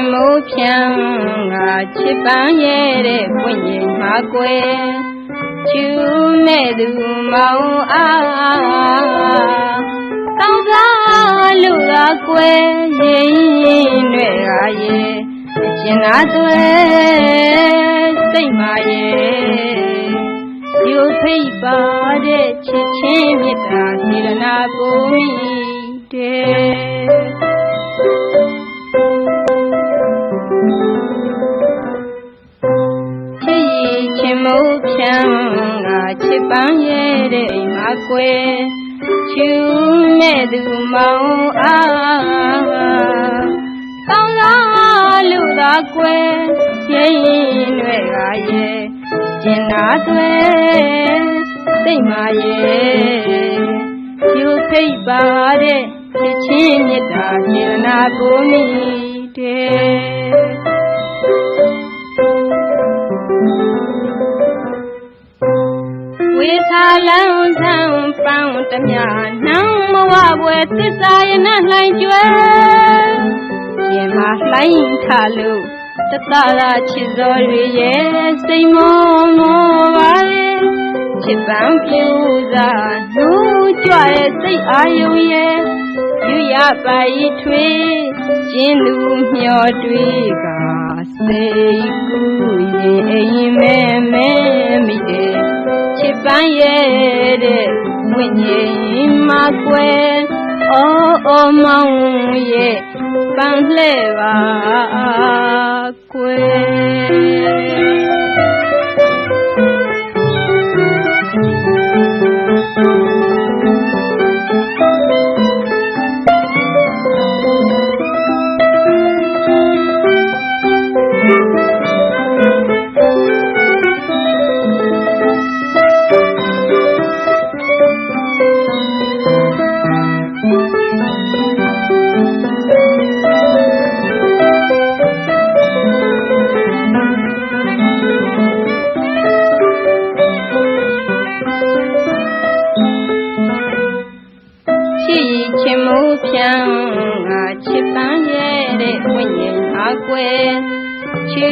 င်မိုးဖြံငါချစ်ပန်းရဲ့တဲ့ပွင့်ရင်မှာကွယ်ချူမဲ့သူမောင်အားကောင်းစားလူသာကွယ်ရင်ရင်တွေကရဲ့အကျဉ်းသားသွဲစိတ်မာရဲ့ဒီဖိတ်ပါတဲ့ချစ်ချင်းမြတ်တာစေရနာပုံမိတဲ့ ပန်းရဲ့တဲ့အိမ်မှာကွယ်ချူမဲ့သူမောင်အားကောင်းလားလူသာကွယ်ရင်တွေကရဲ့ကျင်နာသွဲစိတ်မာရဲ့ဒီဖိတ်ပါတဲ့ချစ်ချင်းမြတ်တာစေနာကိုမိတဲ့ ဝေသာလန်းဆန်းပန်းတမြနှံမဝဘွယ်သစ္စာရနလှိုင်းကျွဲရှင်မလှိုင်းထလို့တတရာချစ်စောတွေရဲ့စိတ်မောမောပါရဲ့ချစ်ပန်းပြူစားနှူးကြွရဲ့စိတ်အာယုံရဲ့ယူရပါဤထွေးကျင်းသူမျောတွေ့ကစိတ်ကူရင်အိမ်မဲမဲမိတဲ့ချစ် ပန်းရဲ့တဲ့ဝိညာဉ်မှာကွယ်အော်အော်မောင်ရဲ့ပန်းလှဲ့ပါကွယ် ချစ်ရည်ချင်မိုးဖြံငါချစ်ပန်းရဲ့တဲ့ဝိညာဉ်ဟာကွယ်ချူ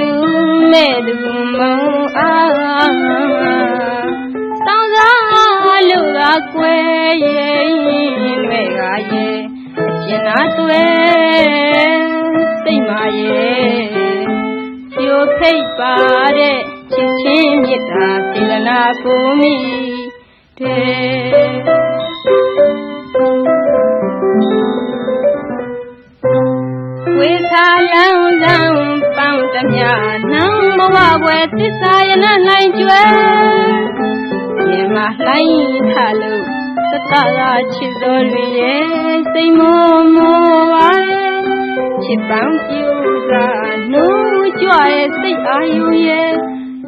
မဲ့သူမုံအားစောင်းစားလူသာကွယ်ရဲ့တွေကရဲ့အကျဉ်းသားသွဲစိတ်မာရဲ့ပြိုဖိတ်ပါတဲ့ချစ်ချင်းမြတ်တာစေလနာကိုမိတဲ့ ပန်းတမြနှံမဝဘွယ်သစ္စာရနလှိုင်းကျွဲမြေမလှိုင်းထလို့သတ္တရာချစ်တော်တွေရဲ့စိတ်မောမောပါရဲ့ချစ်ပန်းပြူစားနှူးကြွရဲ့စိတ်အာယုရဲ့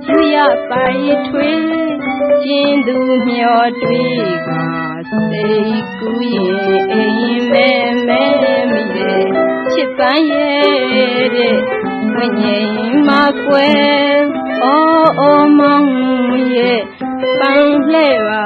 ယူရပိုင်ထွေးကျင်းသူမျောတွေ့ကစိတ်ကူးရဲ့ ကွယ်အော်အော်မောင်ရဲ့ပန်းလှဲ့ပါ